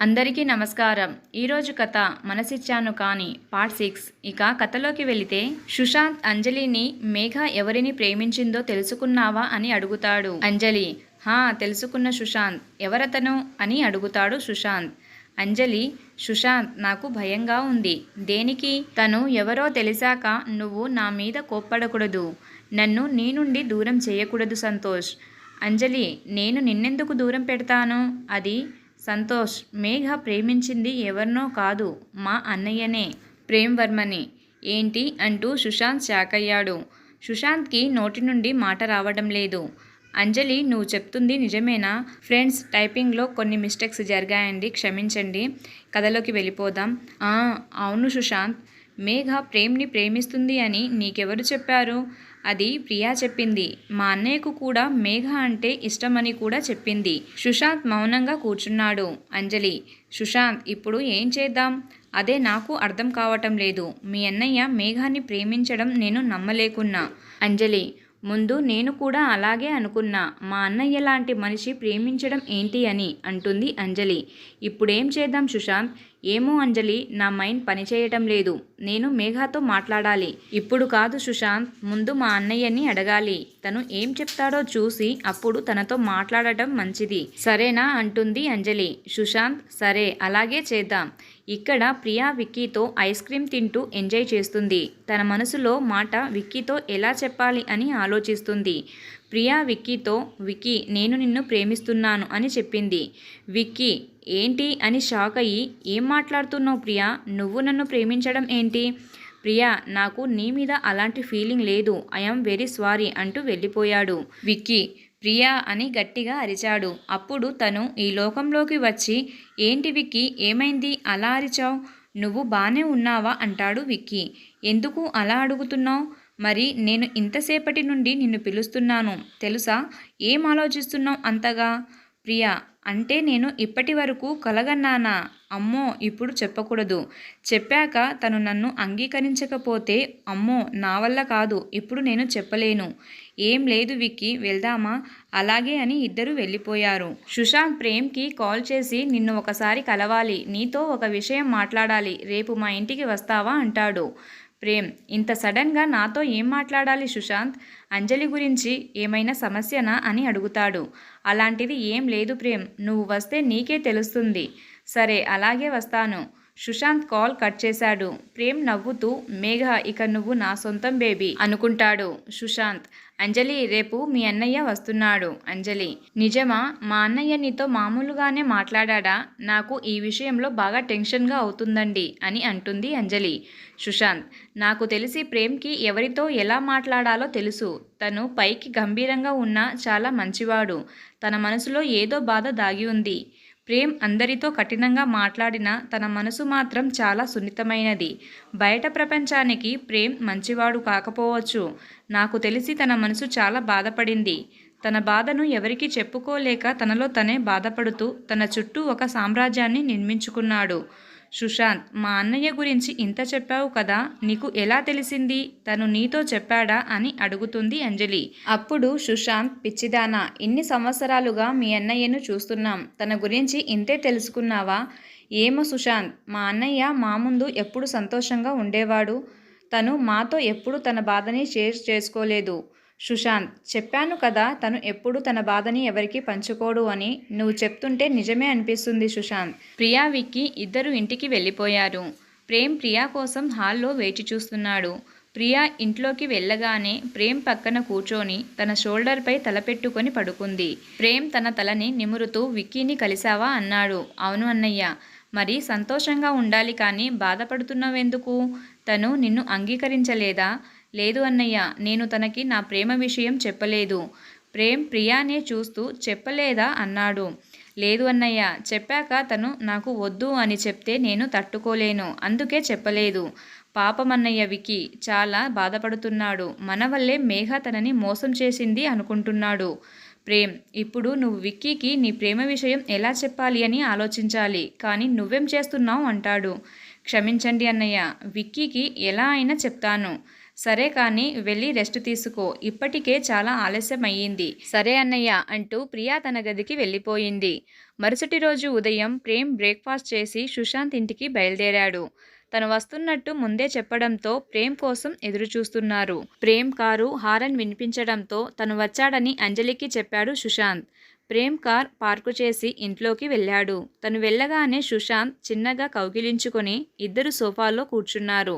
అందరికీ నమస్కారం. ఈరోజు కథ మనసిచ్చాను కానీ పార్ట్ సిక్స్. ఇక కథలోకి వెళితే సుశాంత్ అంజలిని మేఘ ఎవరిని ప్రేమించిందో తెలుసుకున్నావా అని అడుగుతాడు. అంజలి హా తెలుసుకున్న సుశాంత్. ఎవరతను? అని అడుగుతాడు సుశాంత్. అంజలి సుశాంత్ నాకు భయంగా ఉంది. దేనికి? తను ఎవరో తెలిసాక నువ్వు నా మీద కోప్పడకూడదు. నన్ను నీ నుండి దూరం చేయకూడదు సంతోష్. అంజలి నేను నిన్నెందుకు దూరం పెడతాను? అది సంతోష్ మేఘ ప్రేమించింది ఎవరినో కాదు మా అన్నయ్యనే ప్రేమ్ వర్మని ఏంటి? అంటూ సుశాంత్ షాకయ్యాడు. సుశాంత్కి నోటి నుండి మాట రావడం లేదు. అంజలి నువ్వు చెప్తుంది నిజమేనా? ఫ్రెండ్స్ టైపింగ్లో కొన్ని మిస్టేక్స్ జరిగాయండి క్షమించండి. కథలోకి వెళ్ళిపోదాం. "ఆ, అవును సుశాంత్. మేఘ ప్రేమ్ని ప్రేమిస్తుంది అని నీకెవరు చెప్పారు? అది ప్రియా చెప్పింది. మా అన్నయ్యకు కూడా మేఘ అంటే ఇష్టమని కూడా చెప్పింది. సుశాంత్ మౌనంగా కూర్చున్నాడు. అంజలి సుశాంత్ ఇప్పుడు ఏం చేద్దాం? అదే నాకు అర్థం కావటం లేదు. మీ అన్నయ్య మేఘాన్ని ప్రేమించడం నేను నమ్మలేకున్నా. అంజలి ముందు నేను కూడా అలాగే అనుకున్నా. మా అన్నయ్య లాంటి మనిషి ప్రేమించడం ఏంటి అని అంటుంది అంజలి. ఇప్పుడేం చేద్దాం సుశాంత్? ఏమో అంజలి నా మైండ్ పనిచేయటం లేదు. నేను మేఘాతో మాట్లాడాలి. ఇప్పుడు కాదు సుశాంత్ ముందు మా అన్నయ్యని అడగాలి. తను ఏం చెప్తాడో చూసి అప్పుడు తనతో మాట్లాడటం మంచిది. సరేనా అంటుంది అంజలి. సుశాంత్ సరే అలాగే చేద్దాం. ఇక్కడ ప్రియా విక్కీతో ఐస్ క్రీమ్ తింటూ ఎంజాయ్ చేస్తుంది. తన మనసులో మాట విక్కీతో ఎలా చెప్పాలి అని ఆలోచిస్తుంది. ప్రియా విక్కీతో విక్కీ నేను నిన్ను ప్రేమిస్తున్నాను అని చెప్పింది. విక్కీ ఏంటి అని షాక్ అయ్యి ఏం మాట్లాడుతున్నావు ప్రియా? నువ్వు నన్ను ప్రేమించడం ఏంటి? ప్రియా నాకు నీ మీద అలాంటి ఫీలింగ్ లేదు. ఐఎమ్ వెరీ సారీ అంటూ వెళ్ళిపోయాడు విక్కీ. ప్రియా అని గట్టిగా అరిచాడు. అప్పుడు తను ఈ లోకంలోకి వచ్చి ఏంటి విక్కీ? ఏమైంది? అలా అరిచావు? నువ్వు బాగానే ఉన్నావా? అంటాడు విక్కీ. ఎందుకు అలా అడుగుతున్నావు? మరి నేను ఇంతసేపటి నుండి నిన్ను పిలుస్తున్నాను. తెలుసా? ఏం ఆలోచిస్తున్నావు అంతగా? ప్రియా అంటే నేను ఇప్పటి వరకు కలగన్నానా? అమ్మో ఇప్పుడు చెప్పకూడదు. చెప్పాక తను నన్ను అంగీకరించకపోతే అమ్మో నా వల్ల కాదు ఇప్పుడు నేను చెప్పలేను. ఏం లేదు విక్కి వెళ్దామా? అలాగే అని ఇద్దరు వెళ్ళిపోయారు. సుశాంత్ ప్రేమ్కి కాల్ చేసి నిన్ను ఒకసారి కలవాలి. నీతో ఒక విషయం మాట్లాడాలి. రేపు మా ఇంటికి వస్తావా? అంటాడు. ప్రేమ్ ఇంత సడన్గా నాతో ఏం మాట్లాడాలి సుశాంత్? అంజలి గురించి ఏమైనా సమస్యనా? అని అడుగుతాడు. అలాంటిది ఏం లేదు ప్రేమ్ నువ్వు వస్తే నీకే తెలుస్తుంది. సరే అలాగే వస్తాను. సుశాంత్ కాల్ కట్ చేశాడు. ప్రేమ్ నవ్వుతూ మేఘ ఇక నువ్వు నా సొంతం బేబీ అనుకుంటాడు సుశాంత్. అంజలి రేపు మీ అన్నయ్య వస్తున్నాడు. అంజలి నిజమా? మా అన్నయ్య నీతో మామూలుగానే మాట్లాడా నాకు ఈ విషయంలో బాగా టెన్షన్గా అవుతుందండి అని అంటుంది అంజలి. సుశాంత్ నాకు తెలిసి ప్రేమ్కి ఎవరితో ఎలా మాట్లాడాలో తెలుసు. తను పైకి గంభీరంగా ఉన్నా చాలా మంచివాడు. తన మనసులో ఏదో బాధ దాగి ఉంది. ప్రేమ్ అందరితో కఠినంగా మాట్లాడినా తన మనసు మాత్రం చాలా సున్నితమైనది. బయట ప్రపంచానికి ప్రేమ్ మంచివాడు కాకపోవచ్చు. నాకు తెలిసి తన మనసు చాలా బాధపడింది. తన బాధను ఎవరికీ చెప్పుకోలేక తనలో తనే బాధపడుతూ తన చుట్టూ ఒక సామ్రాజ్యాన్ని నిర్మించుకున్నాడు. సుశాంత్ మా అన్నయ్య గురించి ఇంత చెప్పావు కదా నీకు ఎలా తెలిసింది? తను నీతో చెప్పాడా? అని అడుగుతుంది అంజలి. అప్పుడు సుశాంత్ పిచ్చిదానా ఇన్ని సంవత్సరాలుగా మీ అన్నయ్యను చూస్తున్నాం. తన గురించి ఇంతే తెలుసుకున్నావా? ఏమో సుశాంత్ మా అన్నయ్య మా ముందు ఎప్పుడు సంతోషంగా ఉండేవాడు. తను మాతో ఎప్పుడు తన బాధని షేర్ చేసుకోలేదు. సుశాంత్ చెప్పాను కదా తను ఎప్పుడు తన బాధని ఎవరికి పంచుకోడు అని. నువ్వు చెప్తుంటే నిజమే అనిపిస్తుంది సుశాంత్. ప్రియా విక్కీ ఇద్దరు ఇంటికి వెళ్ళిపోయారు. ప్రేమ్ ప్రియా కోసం హాల్లో వేచి చూస్తున్నాడు. ప్రియా ఇంట్లోకి వెళ్ళగానే ప్రేమ్ పక్కన కూర్చొని తన షోల్డర్పై తలపెట్టుకొని పడుకుంది. ప్రేమ్ తన తలని నిమురుతూ విక్కీని కలిశావా? అన్నాడు. అవును అన్నయ్య. మరి సంతోషంగా ఉండాలి కానీ బాధపడుతున్నావెందుకు? తను నిన్ను అంగీకరించలేదా? లేదు అన్నయ్య నేను తనకి నా ప్రేమ విషయం చెప్పలేదు. ప్రేమ్ ప్రియానే చూస్తూ చెప్పలేదా అన్నాడు. లేదు అన్నయ్య చెప్పాక తను నాకు వద్దు అని చెప్తే నేను తట్టుకోలేను అందుకే చెప్పలేదు. పాపమన్నయ్య వికి చాలా బాధపడుతున్నాడు. మన వల్లే మేఘ తనని మోసం చేసింది అనుకుంటున్నాడు. ప్రేమ్ ఇప్పుడు నువ్వు విక్కీకి నీ ప్రేమ విషయం ఎలా చెప్పాలి అని ఆలోచించాలి కానీ నువ్వేం చేస్తున్నావు అంటాడు. క్షమించండి అన్నయ్య విక్కీకి ఎలా అయినా చెప్తాను. సరే కానీ వెళ్ళి రెస్ట్ తీసుకో. ఇప్పటికే చాలా ఆలస్యం అయ్యింది సరే అన్నయ్య అంటూ ప్రియా తన గదికి వెళ్ళిపోయింది. మరుసటి రోజు ఉదయం ప్రేమ్ బ్రేక్ఫాస్ట్ చేసి సుశాంత్ ఇంటికి బయలుదేరాడు. తను వస్తున్నట్టు ముందే చెప్పడంతో ప్రేమ్ కోసం ఎదురుచూస్తున్నారు. ప్రేమ్ కారు హారన్ వినిపించడంతో తను వచ్చాడని అంజలికి చెప్పాడు సుశాంత్. ప్రేమ్ కార్ పార్కు చేసి ఇంట్లోకి వెళ్ళాడు. తను వెళ్ళగానే సుశాంత్ చిన్నగా కౌగిలించుకొని ఇద్దరు సోఫాలో కూర్చున్నారు.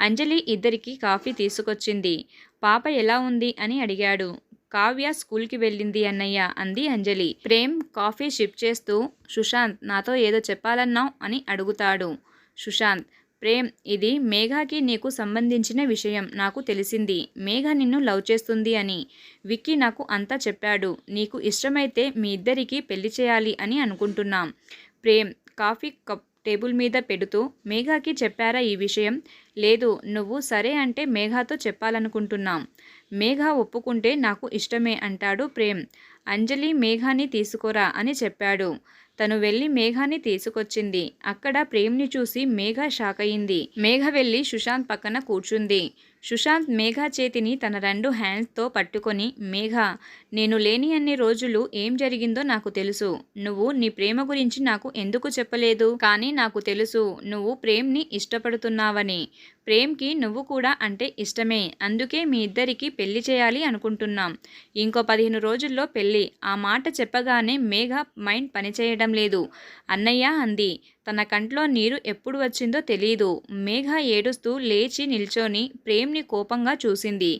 అంజలి ఇద్దరికి కాఫీ తీసుకొచ్చింది. పాప ఎలా ఉంది? అని అడిగాడు. కావ్య స్కూల్కి వెళ్ళింది అన్నయ్య అంది అంజలి. ప్రేమ్ కాఫీ షిప్ చేస్తూ సుశాంత్ నాతో ఏదో చెప్పాలన్నావు అని అడుగుతాడు. సుశాంత్ ప్రేమ్ ఇది మేఘాకి నీకు సంబంధించిన విషయం నాకు తెలిసింది. మేఘ నిన్ను లవ్ చేస్తుంది అని. విక్కీ నాకు అంతా చెప్పాడు. నీకు ఇష్టమైతే మీ ఇద్దరికీ పెళ్ళి చేయాలి అని అనుకుంటున్నాం. ప్రేమ్ కాఫీ కప్ టేబుల్ మీద పెడుతూ మేఘాకి చెప్పారా ఈ విషయం? లేదు నువ్వు సరే అంటే మేఘాతో చెప్పాలనుకుంటున్నాం. మేఘ ఒప్పుకుంటే నాకు ఇష్టమే అంటాడు ప్రేమ్. అంజలి మేఘాని తీసుకురా అని చెప్పాడు. తను వెళ్ళి మేఘాని తీసుకొచ్చింది. అక్కడ ప్రేమ్ని చూసి మేఘ షాక్ అయింది మేఘ వెళ్ళి సుశాంత్ పక్కన కూర్చుంది. సుశాంత్ మేఘా చేతిని తన రెండు హ్యాండ్స్తో పట్టుకొని మేఘా నేను లేని అన్ని రోజులు ఏం జరిగిందో నాకు తెలుసు. నువ్వు నీ ప్రేమ గురించి నాకు ఎందుకు చెప్పలేదు? కానీ నాకు తెలుసు నువ్వు ప్రేమ్ని ఇష్టపడుతున్నావని. ప్రేమ్కి నువ్వు కూడా అంటే ఇష్టమే. అందుకే మీ ఇద్దరికి పెళ్ళి చేయాలి అనుకుంటున్నాం. ఇంకో పదిహేను రోజుల్లో పెళ్ళి ఆ మాట చెప్పగానే మేఘ మైండ్ పనిచేయడం లేదు. అన్నయ్య అంది. తన కంట్లో నీరు ఎప్పుడు వచ్చిందో తెలియదు మేఘ ఏడుస్తూ లేచి నిల్చొని ప్రేమ్ని కోపంగా చూసింది.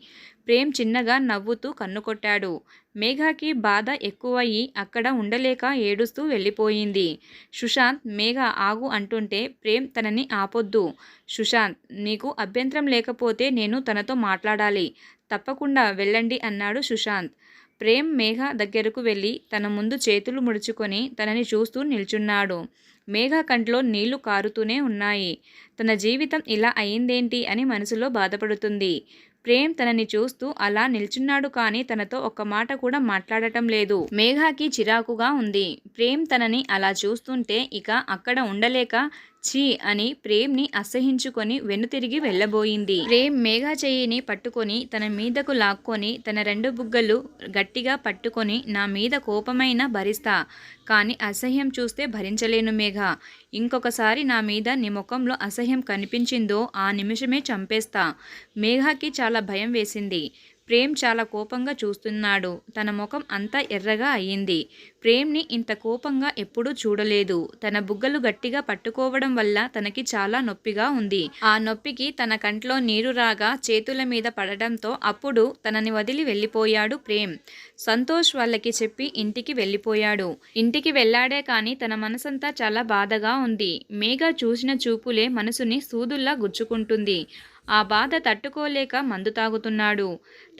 ప్రేమ్ చిన్నగా నవ్వుతూ కన్నుకొట్టాడు మేఘాకి బాధ ఎక్కువయ్యి అక్కడ ఉండలేక ఏడుస్తూ వెళ్ళిపోయింది. సుశాంత్ మేఘ ఆగు అంటుంటే ప్రేమ్ తనని ఆపొద్దు. సుశాంత్ నీకు అభ్యంతరం లేకపోతే నేను తనతో మాట్లాడాలి. తప్పకుండా వెళ్ళండి అన్నాడు సుశాంత్. ప్రేమ్ మేఘ దగ్గరకు వెళ్ళి తన ముందు చేతులు ముడుచుకొని తనని చూస్తూ నిల్చున్నాడు. మేఘ కంట్లో నీళ్ళు కారుతూనే ఉన్నాయి. తన జీవితం ఇలా అయిందేంటి అని మనసులో బాధపడుతుంది. ప్రేమ్ తనని చూస్తూ అలా నిల్చున్నాడు కానీ తనతో ఒక్క మాట కూడా మాట్లాడటం లేదు. మేఘాకి చిరాకుగా ఉంది. ప్రేమ్ తనని అలా చూస్తుంటే ఇక అక్కడ ఉండలేక ఛీ అని ప్రేమ్ని అసహించుకొని వెనుతిరిగి వెళ్ళబోయింది. ప్రేమ్ మేఘా చెయ్యిని పట్టుకొని తన మీదకు లాక్కొని తన రెండు బుగ్గలు గట్టిగా పట్టుకొని నా మీద కోపమైన భరిస్తా. కానీ అసహ్యం చూస్తే భరించలేను మేఘ. ఇంకొకసారి నా మీద నీ ముఖంలో అసహ్యం కనిపించిందో ఆ నిమిషమే చంపేస్తా. మేఘాకి చాలా భయం వేసింది. ప్రేమ్ చాలా కోపంగా చూస్తున్నాడు. తన ముఖం అంతా ఎర్రగా అయ్యింది. ప్రేమ్ని ఇంత కోపంగా ఎప్పుడూ చూడలేదు. తన బుగ్గలు గట్టిగా పట్టుకోవడం వల్ల తనకి చాలా నొప్పిగా ఉంది. ఆ నొప్పికి తన కంట్లో నీరు రాగా చేతుల మీద పడడంతో అప్పుడు తనని వదిలి వెళ్ళిపోయాడు ప్రేమ్. సంతోష్ వాళ్ళకి చెప్పి ఇంటికి వెళ్ళిపోయాడు. ఇంటికి వెళ్ళాడే కానీ తన మనసంతా చాలా బాధగా ఉంది. మేఘ చూసిన చూపులే మనసుని సూదుల్లా గుచ్చుకుంటుంది. ఆ బాధ తట్టుకోలేక మందు తాగుతున్నాడు.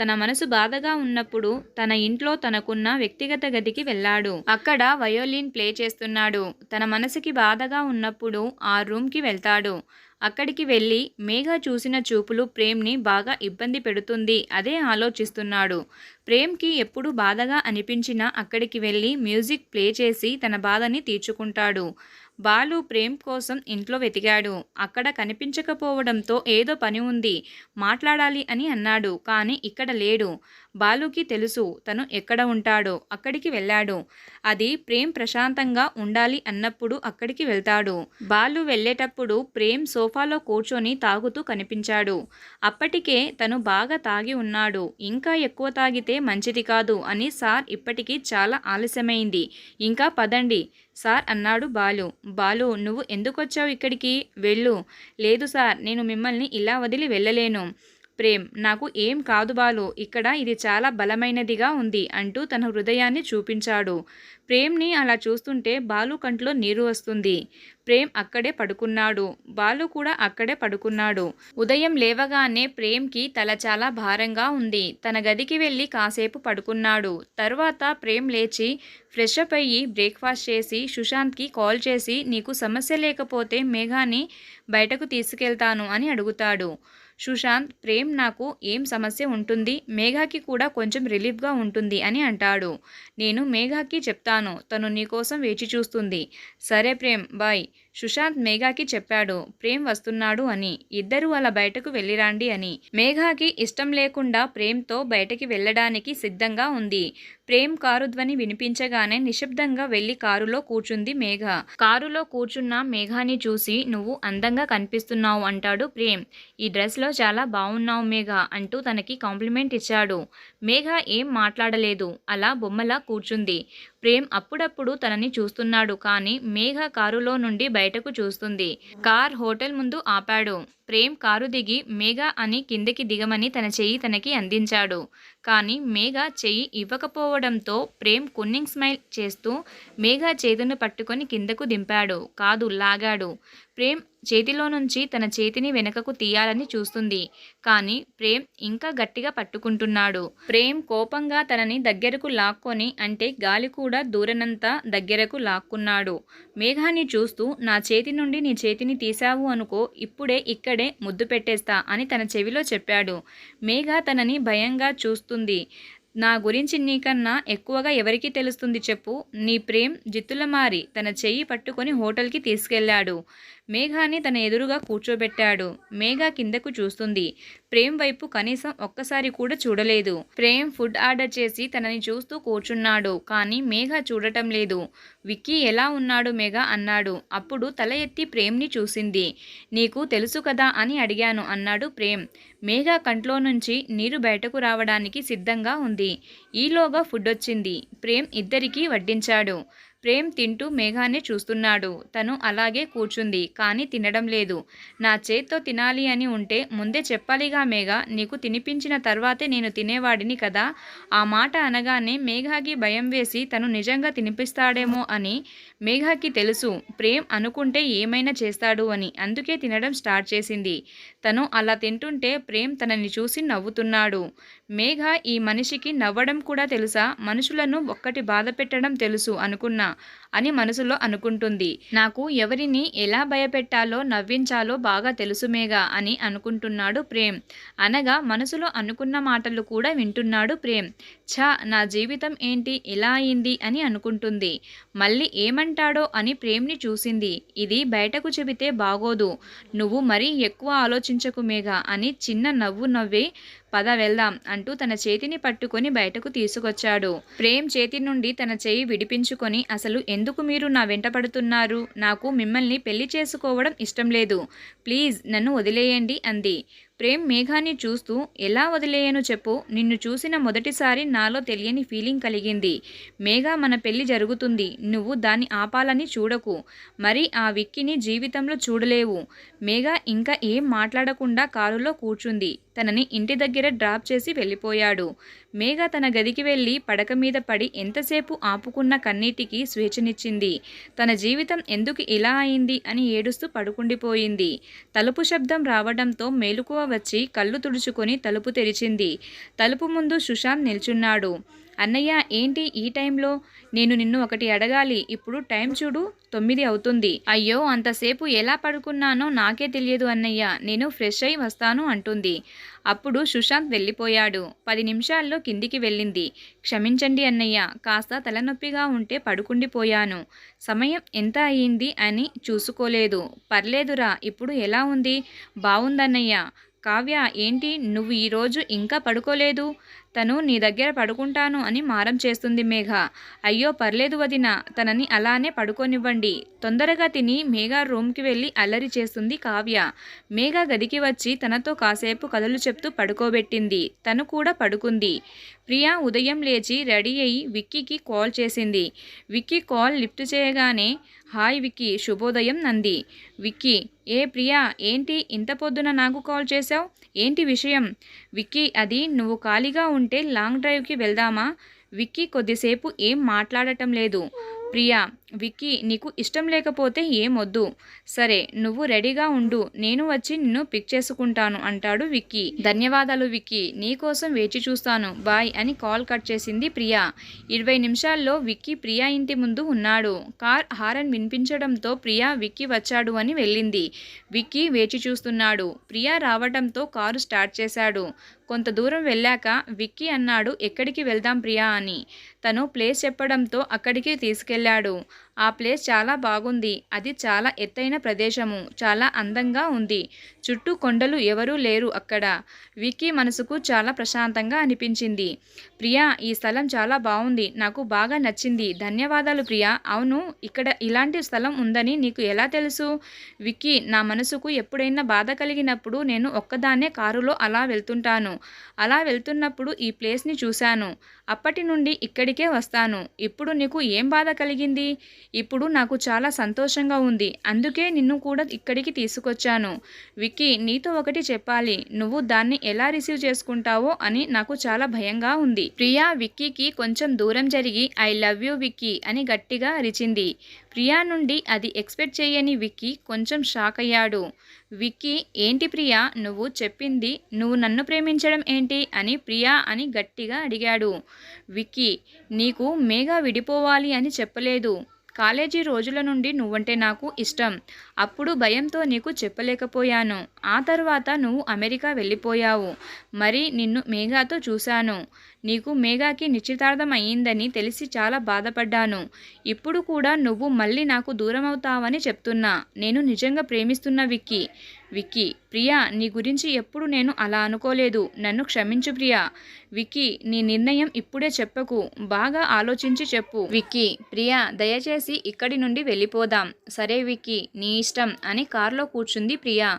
తన మనసు బాధగా ఉన్నప్పుడు తన ఇంట్లో తనకున్న వ్యక్తిగత గదికి వెళ్ళాడు. అక్కడ వయోలిన్ ప్లే చేస్తున్నాడు. తన మనసుకి బాధగా ఉన్నప్పుడు ఆ రూమ్కి వెళ్తాడు. అక్కడికి వెళ్ళి మేఘ చూసిన చూపులు ప్రేమ్ని బాగా ఇబ్బంది పెడుతుంది. అదే ఆలోచిస్తున్నాడు. ప్రేమ్కి ఎప్పుడు బాధగా అనిపించినా అక్కడికి వెళ్ళి మ్యూజిక్ ప్లే చేసి తన బాధని తీర్చుకుంటాడు. బాలు ప్రేమ్ కోసం ఇంట్లో వెతికాడు. అక్కడ కనిపించకపోవడంతో ఏదో పని ఉంది. మాట్లాడాలి అని అన్నాడు. కానీ ఇక్కడ లేడు. బాలుకి తెలుసు తను ఎక్కడ ఉంటాడో అక్కడికి వెళ్ళాడు. అది ప్రేమ్ ప్రశాంతంగా ఉండాలి అన్నప్పుడు అక్కడికి వెళ్తాడు. బాలు వెళ్ళేటప్పుడు ప్రేమ్ సోఫాలో కూర్చొని తాగుతూ కనిపించాడు. అప్పటికే తను బాగా తాగి ఉన్నాడు. ఇంకా ఎక్కువ తాగితే మంచిది కాదు అని సార్ ఇప్పటికీ చాలా ఆలస్యమైంది. ఇంకా పదండి. సార్ అన్నాడు బాలు. బాలు నువ్వు ఎందుకొచ్చావు ఇక్కడికి? వెళ్ళు. లేదు సార్ నేను మిమ్మల్ని ఇలా వదిలి వెళ్ళలేను. ప్రేమ్ నాకు ఏం కాదు బాలు ఇక్కడ ఇది చాలా బలమైనదిగా ఉంది అంటూ తన హృదయాన్ని చూపించాడు. ప్రేమ్ని అలా చూస్తుంటే బాలు కంట్లో నీరు వస్తుంది. ప్రేమ్ అక్కడే పడుకున్నాడు. బాలు కూడా అక్కడే పడుకున్నాడు. ఉదయం లేవగానే ప్రేమ్కి తల చాలా భారంగా ఉంది. తన గదికి వెళ్ళి కాసేపు పడుకున్నాడు. తర్వాత ప్రేమ్ లేచి ఫ్రెష్ అప్ అయ్యి బ్రేక్ఫాస్ట్ చేసి సుశాంత్కి కాల్ చేసి నీకు సమస్య లేకపోతే మేఘాని బయటకు తీసుకెళ్తాను అని అడుగుతాడు. సుశాంత్ ప్రేమ్ నాకు ఏం సమస్య ఉంటుంది? మేఘాకి కూడా కొంచెం రిలీఫ్గా ఉంటుంది అని అంటాడు. నేను మేఘాకి చెప్తాను. తను నీకోసం వేచి చూస్తుంది. సరే ప్రేమ్ బాయ్. సుశాంత్ మేఘాకి చెప్పాడు ప్రేమ్ వస్తున్నాడు అని. ఇద్దరూ అలా బయటకు వెళ్ళిరాండి అని. మేఘాకి ఇష్టం లేకుండా ప్రేమ్తో బయటకి వెళ్ళడానికి సిద్ధంగా ఉంది. ప్రేమ్ కారు ధ్వని వినిపించగానే నిశ్శబ్దంగా వెళ్ళి కారులో కూర్చుంది మేఘ. కారులో కూర్చున్న మేఘాని చూసి నువ్వు అందంగా కనిపిస్తున్నావు అంటాడు ప్రేమ్. ఈ డ్రెస్లో చాలా బాగున్నావు మేఘ అంటూ తనకి కాంప్లిమెంట్ ఇచ్చాడు. మేఘ ఏం మాట్లాడలేదు. అలా బొమ్మలా కూర్చుంది. ప్రేమ్ అప్పుడప్పుడు తనని చూస్తున్నాడు కానీ మేఘ కారులో నుండి బయటకు చూస్తుంది. కార్ హోటల్ ముందు ఆపాడు. ప్రేమ్ కారు దిగి మేఘ అని కిందకి దిగమని తన చెయ్యి తనకి అందించాడు. కానీ మేఘ చెయ్యి ఇవ్వకపోవడంతో ప్రేమ్ కున్నింగ్ స్మైల్ చేస్తూ మేఘ చేతును పట్టుకొని కిందకు దింపాడు. కాదు లాగాడు. ప్రేమ్ చేతిలో నుంచి తన చేతిని వెనకకు తీయాలని చూస్తుంది. కానీ ప్రేమ్ ఇంకా గట్టిగా పట్టుకుంటున్నాడు. ప్రేమ్ కోపంగా తనని దగ్గరకు లాక్కొని అంటే గాలి కూడా దూరనంతా దగ్గరకు లాక్కున్నాడు. మేఘాన్ని చూస్తూ నా చేతి నుండి నీ చేతిని తీశావు అనుకో ఇప్పుడే ఇక్కడే ముద్దు పెట్టేస్తా అని తన చెవిలో చెప్పాడు. మేఘ తనని భయంగా చూస్తుంది. నా గురించి నీకన్నా ఎక్కువగా ఎవరికి తెలుస్తుంది చెప్పు. నీ ప్రేమ్ జిత్తులమారి తన చెయ్యి పట్టుకొని హోటల్కి తీసుకెళ్ళాడు మేఘాని తన ఎదురుగా కూర్చోబెట్టాడు. మేఘ కిందకు చూస్తుంది. ప్రేమ్ వైపు కనీసం ఒక్కసారి కూడా చూడలేదు. ప్రేమ్ ఫుడ్ ఆర్డర్ చేసి తనని చూస్తూ కూర్చున్నాడు. కానీ మేఘ చూడటం లేదు. విక్కీ ఎలా ఉన్నాడు మేఘ అన్నాడు. అప్పుడు తల ఎత్తి ప్రేమ్ని చూసింది. నీకు తెలుసు కదా అని అడిగాను అన్నాడు ప్రేమ్. మేఘ కంట్లో నుంచి నీరు బయటకు రావడానికి సిద్ధంగా ఉంది. ఈలోగా ఫుడ్ వచ్చింది. ప్రేమ్ ఇద్దరికీ వడ్డించాడు. ప్రేమ్ తింటూ మేఘాన్ని చూస్తున్నాడు. తను అలాగే కూర్చుంది కానీ తినడం లేదు. నా చేత్తో తినాలి అని ఉంటే ముందే చెప్పాలిగా మేఘ నీకు తినిపించిన తర్వాతే నేను తినేవాడిని కదా? ఆ మాట అనగానే మేఘాకి భయం వేసి తను నిజంగా తినిపిస్తాడేమో అని మేఘాకి తెలుసు. ప్రేమ్ అనుకుంటే ఏమైనా చేస్తాడు అని అందుకే తినడం స్టార్ట్ చేసింది. తను అలా తింటుంటే ప్రేమ్ తనని చూసి నవ్వుతున్నాడు. మేఘ ఈ మనిషికి నవ్వడం కూడా తెలుసా? మనుషులను ఒక్కటి బాధ పెట్టడం తెలుసు అనుకున్నా. అని మనసులో అనుకుంటుంది. నాకు ఎవరిని ఎలా భయపెట్టాలో నవ్వించాలో బాగా తెలుసు అని అనుకుంటున్నాడు ప్రేమ్. అనగా మనసులో అనుకున్న మాటలు కూడా వింటున్నాడు ప్రేమ్. ఛ నా జీవితం ఏంటి? ఇలా అయింది? అని అనుకుంటుంది. మళ్ళీ ఏమంటాడో అని ప్రేమ్ని చూసింది. ఇది బయటకు చెబితే బాగోదు. నువ్వు మరీ ఎక్కువ ఆలోచించకు మేఘ అని చిన్న నవ్వు నవ్వే పద వెళ్దాం అంటూ తన చేతిని పట్టుకొని బయటకు తీసుకొచ్చాడు. ప్రేమ్ చేతి నుండి తన చేయి విడిపించుకొని అసలు ఎందుకు మీరు నా వెంట పడుతున్నారు? నాకు మిమ్మల్ని పెళ్ళి చేసుకోవడం ఇష్టం లేదు. ప్లీజ్ నన్ను వదిలేయండి అంది. ప్రేమ్ మేఘాన్ని చూస్తూ ఎలా వదిలేయను చెప్పు. నిన్ను చూసిన మొదటిసారి నాలో తెలియని ఫీలింగ్ కలిగింది. మేఘ మన పెళ్ళి జరుగుతుంది. నువ్వు దాన్ని ఆపాలని చూడకు. మరి ఆ విక్కిని జీవితంలో చూడలేవు మేఘ ఇంకా ఏం మాట్లాడకుండా కారులో కూర్చుంది. తనని ఇంటి దగ్గర డ్రాప్ చేసి వెళ్ళిపోయాడు. మేఘ తన గదికి వెళ్ళి పడక మీద పడి ఎంతసేపు ఆపుకున్న కన్నీటికి స్వేచ్ఛనిచ్చింది. తన జీవితం ఎందుకు ఇలా అయింది అని ఏడుస్తూ పడుకుండిపోయింది. తలుపు శబ్దం రావడంతో మేలుకువ వచ్చి కళ్ళు తుడుచుకొని తలుపు తెరిచింది. తలుపు ముందు సుశాంత్ నిల్చున్నాడు. అన్నయ్య ఏంటి ఈ టైంలో? నేను నిన్ను ఒకటి అడగాలి. ఇప్పుడు టైం చూడు తొమ్మిది అవుతుంది. అయ్యో అంతసేపు ఎలా పడుకున్నానో నాకే తెలియదు అన్నయ్య. నేను ఫ్రెష్ అయి వస్తాను అంటుంది. అప్పుడు సుశాంత్ వెళ్ళిపోయాడు. పది నిమిషాల్లో కిందికి వెళ్ళింది. క్షమించండి అన్నయ్య కాస్త తలనొప్పిగా ఉంటే పడుకుండిపోయాను. సమయం ఎంత అయ్యింది అని చూసుకోలేదు. పర్లేదురా ఇప్పుడు ఎలా ఉంది? బాగుందన్నయ్య కావ్య ఏంటి? నువ్వు ఈరోజు ఇంకా పడుకోలేదు? తను నీ దగ్గర పడుకుంటాను అని మారం చేస్తుంది మేఘ. అయ్యో పర్లేదు వదిన తనని అలానే పడుకోనివ్వండి. తొందరగా తిని మేఘ రూమ్కి వెళ్ళి అల్లరి చేస్తుంది కావ్య. మేఘ గదికి వచ్చి తనతో కాసేపు కథలు చెప్తూ పడుకోబెట్టింది. తను కూడా పడుకుంది. ప్రియా ఉదయం లేచి రెడీ అయ్యి విక్కీకి కాల్ చేసింది. విక్కీ కాల్ లిఫ్ట్ చేయగానే హాయ్ విక్కీ శుభోదయం నంది. విక్కీ ఏ ప్రియా ఏంటి ఇంత పొద్దున నాకు కాల్ చేశావు? ఏంటి విషయం? విక్కీ అది నువ్వు ఖాళీగా ఉంటే లాంగ్ డ్రైవ్కి వెళ్దామా? విక్కీ కొద్దిసేపు ఏం మాట్లాడటం లేదు. ప్రియా విక్కీ నీకు ఇష్టం లేకపోతే ఏమొద్దు. సరే నువ్వు రెడీగా ఉండు. నేను వచ్చి నిన్ను పిక్ చేసుకుంటాను అంటాడు విక్కీ. ధన్యవాదాలు విక్కీ. నీకోసం వేచి చూస్తాను. బాయ్ అని కాల్ కట్ చేసింది ప్రియా. ఇరవై నిమిషాల్లో విక్కీ ప్రియా ఇంటి ముందు ఉన్నాడు. కార్ హారన్ వినిపించడంతో ప్రియా విక్కీ వచ్చాడు అని వెళ్ళింది. విక్కీ వేచి చూస్తున్నాడు. ప్రియా రావడంతో కారు స్టార్ట్ చేశాడు. కొంత దూరం వెళ్ళాక విక్కీ అన్నాడు ఎక్కడికి వెళ్దాం ప్రియా అని. తను ప్లేస్ చెప్పడంతో అక్కడికి తీసుకెళ్ళాడు ఆ ప్లేస్ చాలా బాగుంది. అది చాలా ఎత్తైన ప్రదేశము. చాలా అందంగా ఉంది. చుట్టూ కొండలు ఎవరూ లేరు అక్కడ. విక్కీ మనసుకు చాలా ప్రశాంతంగా అనిపించింది. ప్రియా ఈ స్థలం చాలా బాగుంది. నాకు బాగా నచ్చింది. ధన్యవాదాలు ప్రియా. అవును ఇక్కడ ఇలాంటి స్థలం ఉందని నీకు ఎలా తెలుసు? విక్కీ నా మనసుకు ఎప్పుడైనా బాధ కలిగినప్పుడు నేను ఒక్కదాన్నే కారులో అలా వెళ్తుంటాను. అలా వెళ్తున్నప్పుడు ఈ ప్లేస్ని చూశాను. అప్పటి నుండి ఇక్కడికే వస్తాను. ఇప్పుడు నీకు ఏం బాధ కలిగింది? ఇప్పుడు నాకు చాలా సంతోషంగా ఉంది. అందుకే నిన్ను కూడా ఇక్కడికి తీసుకొచ్చాను. విక్కీ నీతో ఒకటి చెప్పాలి. నువ్వు దాన్ని ఎలా రిసీవ్ చేసుకుంటావో అని నాకు చాలా భయంగా ఉంది. ప్రియా విక్కీకి కొంచెం దూరం జరిగి ఐ లవ్ యూ విక్కీ అని గట్టిగా అరిచింది. ప్రియా నుండి అది ఎక్స్పెక్ట్ చేయని విక్కీ కొంచెం షాక్ అయ్యాడు. విక్కీ ఏంటి ప్రియా? నువ్వు చెప్పింది నువ్వు నన్ను ప్రేమించడం ఏంటి? అని ప్రియా అని గట్టిగా అడిగాడు. విక్కీ నీకు మేఘా విడిపోవాలి అని చెప్పలేదు. కాలేజీ రోజుల నుండి నువ్వంటే నాకు ఇష్టం. అప్పుడు భయంతో నీకు చెప్పలేకపోయాను. ఆ తర్వాత నువ్వు అమెరికా వెళ్ళిపోయావు. మరి నిన్ను మేఘాతో చూశాను. నీకు మేఘాకి నిశ్చితార్థం అయ్యిందని తెలిసి చాలా బాధపడ్డాను. ఇప్పుడు కూడా నువ్వు మళ్ళీ నాకు దూరం అవుతావని చెప్తున్నా. నేను నిజంగా ప్రేమిస్తున్న విక్కీ. విక్కీ ప్రియా నీ గురించి ఎప్పుడు నేను అలా అనుకోలేదు. నన్ను క్షమించు ప్రియా. విక్కీ నీ నిర్ణయం ఇప్పుడే చెప్పకు. బాగా ఆలోచించి చెప్పు. విక్కీ ప్రియా దయచేసి ఇక్కడి నుండి వెళ్ళిపోదాం. సరే విక్కీ నీ ఇష్టం అని కారులో కూర్చుంది ప్రియా.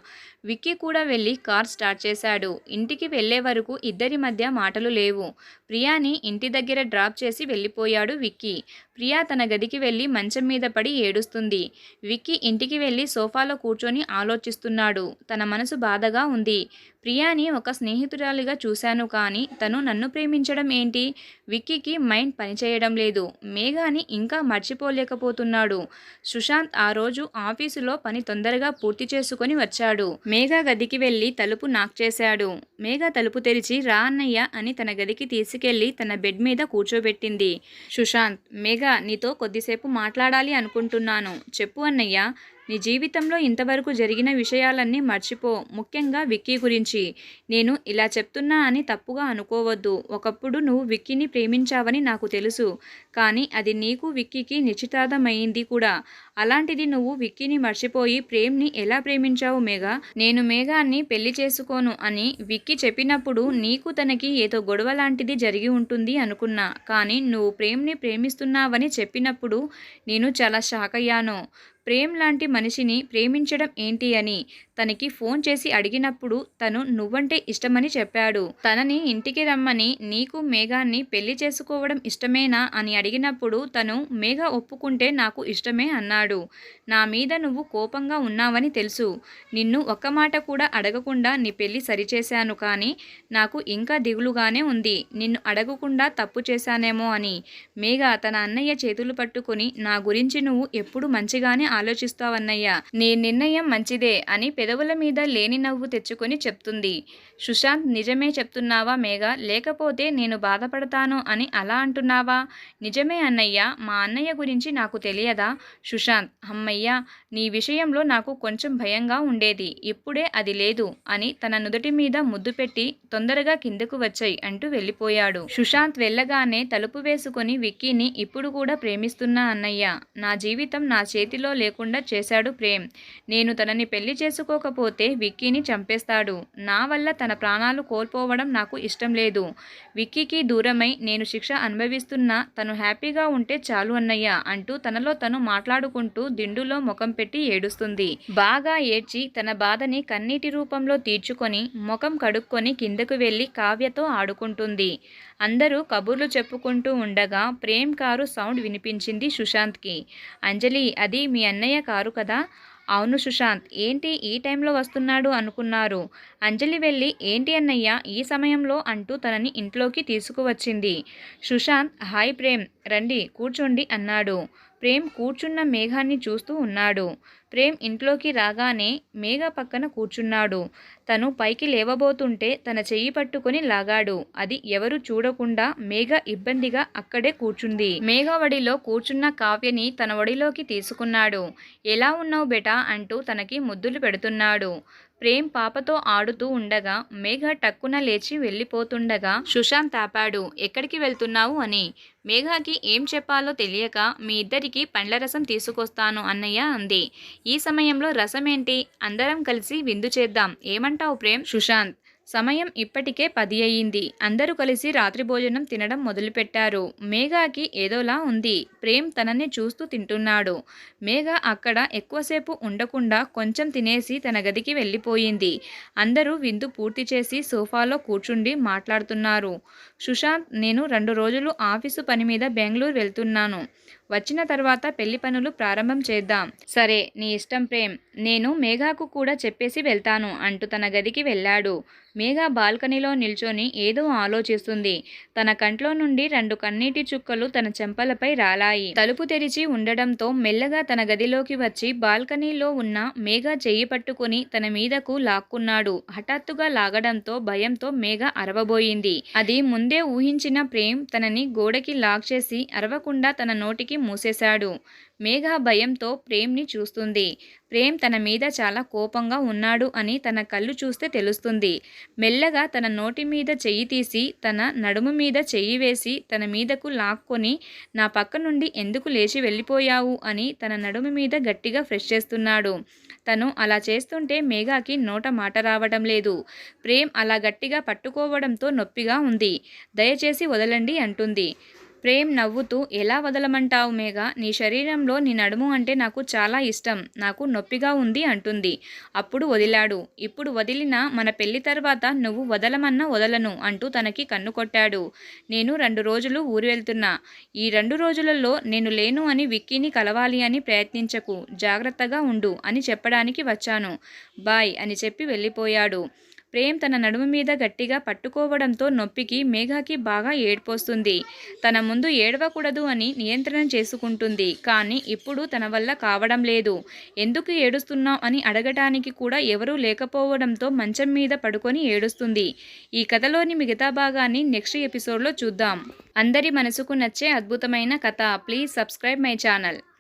విక్కీ కూడా వెళ్ళి కార్ స్టార్ట్ చేశాడు. ఇంటికి వెళ్ళే వరకు ఇద్దరి మధ్య మాటలు లేవు. ప్రియాని ఇంటి దగ్గర డ్రాప్ చేసి వెళ్ళిపోయాడు విక్కీ. ప్రియా తన గదికి వెళ్ళి మంచం మీద పడి ఏడుస్తుంది. విక్కీ ఇంటికి వెళ్ళి సోఫాలో కూర్చొని ఆలోచిస్తున్నాడు. తన మనసు బాధగా ఉంది. ప్రియాని ఒక స్నేహితురాలిగా చూశాను కానీ తను నన్ను ప్రేమించడం ఏంటి? విక్కీకి మైండ్ పనిచేయడం లేదు. మేఘాని ఇంకా మర్చిపోలేకపోతున్నాడు. సుశాంత్ ఆ రోజు ఆఫీసులో పని తొందరగా పూర్తి చేసుకొని వచ్చాడు. మేఘ గదికి వెళ్ళి తలుపు నాక్ చేశాడు. మేఘ తలుపు తెరిచి రా అన్నయ్య అని తన గదికి తీసుకెళ్ళి తన బెడ్ మీద కూర్చోబెట్టింది. సుశాంత్ మేఘ నీతో కొద్దిసేపు మాట్లాడాలి అనుకుంటున్నాను. చెప్పు అన్నయ్య నీ జీవితంలో ఇంతవరకు జరిగిన విషయాలన్నీ మర్చిపో. ముఖ్యంగా విక్కీ గురించి. నేను ఇలా చెప్తున్నా అని తప్పుగా అనుకోవద్దు. ఒకప్పుడు నువ్వు విక్కీని ప్రేమించావని నాకు తెలుసు. కానీ అది నీకు విక్కీకి నిశ్చితార్థమైంది కూడా. అలాంటిది నువ్వు విక్కీని మర్చిపోయి ప్రేమ్ని ఎలా ప్రేమించావు మేఘా? నేను మేఘాన్ని పెళ్ళి చేసుకోను అని విక్కీ చెప్పినప్పుడు నీకు తనకి ఏదో గొడవ లాంటిది జరిగి ఉంటుంది అనుకున్నా. కానీ నువ్వు ప్రేమ్ని ప్రేమిస్తున్నావని చెప్పినప్పుడు నేను చాలా షాక్ అయ్యాను. ప్రేమ్ లాంటి మనిషిని ప్రేమించడం ఏంటి అని తనకి ఫోన్ చేసి అడిగినప్పుడు తను నువ్వంటే ఇష్టమని చెప్పాడు. తనని ఇంటికి రమ్మని నీకు మేఘాన్ని పెళ్ళి చేసుకోవడం ఇష్టమేనా అని అడిగినప్పుడు తను మేఘ ఒప్పుకుంటే నాకు ఇష్టమే అన్నాడు. నా మీద నువ్వు కోపంగా ఉన్నావని తెలుసు. నిన్ను ఒక్క మాట కూడా అడగకుండా నీ పెళ్ళి సరిచేశాను కానీ నాకు ఇంకా దిగులుగానే ఉంది. నిన్ను అడగకుండా తప్పు చేశానేమో అని. మేఘ తన అన్నయ్య చేతులు పట్టుకుని నా గురించి నువ్వు ఎప్పుడు మంచిగానే ఆలోచిస్తావన్నయ్యా. నీ నిర్ణయం మంచిదే అని పెదవుల మీద లేని నవ్వు తెచ్చుకొని చెప్తుంది. సుశాంత్ నిజమే చెప్తున్నావా మేఘ? లేకపోతే నేను బాధపడతాను అని అలా అంటున్నావా? నిజమే అన్నయ్య మా అన్నయ్య గురించి నాకు తెలియదా? సుశాంత్ అమ్మయ్య నీ విషయంలో నాకు కొంచెం భయంగా ఉండేది. ఇప్పుడే అది లేదు అని తన నుదుటి మీద ముద్దు పెట్టి తొందరగా కిందకు వచ్చాయి అంటూ వెళ్ళిపోయాడు. సుశాంత్ వెళ్ళగానే తలుపు వేసుకొని విక్కీని ఇప్పుడు కూడా ప్రేమిస్తున్నా అన్నయ్య నా జీవితం నా చేతిలో లేకుండా చేశాడు ప్రేమ్. నేను తనని పెళ్ళి చేసుకోకపోతే విక్కీని చంపేస్తాడు. నా వల్ల తన ప్రాణాలు కోల్పోవడం నాకు ఇష్టం లేదు. విక్కీకి దూరమై నేను శిక్ష అనుభవిస్తున్నా తను హ్యాపీగా ఉంటే చాలు అన్నయ్య అంటూ తనలో తను మాట్లాడుకుంటూ దిండులో ముఖం పెట్టి ఏడుస్తుంది. బాగా ఏడ్చి తన బాధని కన్నీటి రూపంలో తీర్చుకొని ముఖం కడుక్కొని కిందకు వెళ్ళి కావ్యతో ఆడుకుంటుంది. అందరూ కబుర్లు చెప్పుకుంటూ ఉండగా ప్రేమ్ కారు సౌండ్ వినిపించింది సుశాంత్కి. అంజలి అది మీ అన్నయ్య కారు కదా? అవును సుశాంత్ ఏంటి ఈ టైంలో వస్తున్నాడు అనుకున్నారు. అంజలి వెళ్ళి ఏంటి అన్నయ్య ఈ సమయంలో అంటూ తనని ఇంట్లోకి తీసుకువచ్చింది. సుశాంత్ హాయ్ ప్రేమ్ రండి కూర్చోండి అన్నాడు. ప్రేమ్ కూర్చున్న మేఘాన్ని చూస్తూ ఉన్నాడు. ప్రేమ్ ఇంట్లోకి రాగానే మేఘ పక్కన కూర్చున్నాడు. తను పైకి లేవబోతుంటే తన చెయ్యి పట్టుకొని లాగాడు. అది ఎవరు చూడకుండా మేఘ ఇబ్బందిగా అక్కడే కూర్చుంది. మేఘ వడిలో కూర్చున్న కావ్యని తన ఒడిలోకి తీసుకున్నాడు. ఎలా ఉన్నావు బెటా? అంటూ తనకి ముద్దులు పెడుతున్నాడు. ప్రేమ్ పాపతో ఆడుతూ ఉండగా మేఘ టక్కున లేచి వెళ్ళిపోతుండగా సుశాంత్ ఆపాడు. ఎక్కడికి వెళ్తున్నావు? అని. మేఘాకి ఏం చెప్పాలో తెలియక మీ ఇద్దరికి పండ్ల రసం తీసుకొస్తాను అన్నయ్య అంది. ఈ సమయంలో రసం ఏంటి అందరం కలిసి విందు చేద్దాం. ఏమంటావు ప్రేమ్? సుశాంత్ సమయం ఇప్పటికే పది అయ్యింది. అందరూ కలిసి రాత్రి భోజనం తినడం మొదలుపెట్టారు. మేఘాకి ఏదోలా ఉంది. ప్రేమ్ తనని చూస్తూ తింటున్నాడు. మేఘ అక్కడ ఎక్కువసేపు ఉండకుండా కొంచెం తినేసి తన గదికి వెళ్ళిపోయింది. అందరూ విందు పూర్తి చేసి సోఫాలో కూర్చుండి మాట్లాడుతున్నారు. సుశాంత్ నేను రెండు రోజులు ఆఫీసు పని మీద బెంగళూరు వెళ్తున్నాను. వచ్చిన తర్వాత పెళ్ళి పనులు ప్రారంభం చేద్దాం. సరే నీ ఇష్టం ప్రేమ్. నేను మేఘాకు కూడా చెప్పేసి వెళ్తాను అంటూ తన గదికి వెళ్ళాడు. మేఘా బాల్కనీలో నిల్చొని ఏదో ఆలోచిస్తుంది. తన కంట్లో నుండి రెండు కన్నీటి చుక్కలు తన చెంపలపై రాలాయి. తలుపు తెరిచి ఉండడంతో మెల్లగా తన గదిలోకి వచ్చి బాల్కనీలో ఉన్న మేఘ చెయ్యి పట్టుకుని తన మీదకు లాక్కున్నాడు. హఠాత్తుగా లాగడంతో భయంతో మేఘ అరవబోయింది. అది ముందే ఊహించిన ప్రేమ్ తనని గోడకి లాక్ చేసి అరవకుండా తన నోటికి మూసేశాడు. మేఘ భయంతో ప్రేమ్ని చూస్తుంది. ప్రేమ్ తన మీద చాలా కోపంగా ఉన్నాడు అని తన కళ్ళు చూస్తే తెలుస్తుంది. మెల్లగా తన నోటి మీద చెయ్యి తీసి తన నడుము మీద చెయ్యి వేసి తన మీదకు లాక్కొని నా పక్క నుండి ఎందుకు లేచి వెళ్ళిపోయావు? అని తన నడుము మీద గట్టిగా ఫ్రెష్ చేస్తున్నాడు. తను అలా చేస్తుంటే మేఘాకి నోట మాట రావడం లేదు. ప్రేమ్ అలా గట్టిగా పట్టుకోవడంతో నొప్పిగా ఉంది. దయచేసి వదలండి అంటుంది. ప్రేమ్ నవ్వుతూ ఎలా వదలమంటావు మేఘ? నీ శరీరంలో నీ నడుము అంటే నాకు చాలా ఇష్టం. నాకు నొప్పిగా ఉంది అంటుంది. అప్పుడు వదిలాడు. ఇప్పుడు వదిలిన మన పెళ్ళి తర్వాత నువ్వు వదలమన్నా వదలను అంటూ తనకి కన్ను కొట్టాడు. నేను రెండు రోజులు ఊరు వెళ్తున్నా. ఈ రెండు రోజులలో నేను లేను అని విక్కీని కలవాలి అని ప్రయత్నించకు. జాగ్రత్తగా ఉండు అని చెప్పడానికి వచ్చాను. బాయ్ అని చెప్పి వెళ్ళిపోయాడు. ప్రేమ్ తన నడుము మీద గట్టిగా పట్టుకోవడంతో నొప్పికి మేఘాకి బాగా ఏడ్పోస్తుంది. తన ముందు ఏడవకూడదు అని నియంత్రణ చేసుకుంటుంది. కానీ ఇప్పుడు తన వల్ల కావడం లేదు. ఎందుకు ఏడుస్తున్నావు అని అడగటానికి కూడా ఎవరూ లేకపోవడంతో మంచం మీద పడుకొని ఏడుస్తుంది. ఈ కథలోని మిగతా భాగాన్ని నెక్స్ట్ ఎపిసోడ్లో చూద్దాం. అందరి మనసుకు నచ్చే అద్భుతమైన కథ. Please subscribe my channel.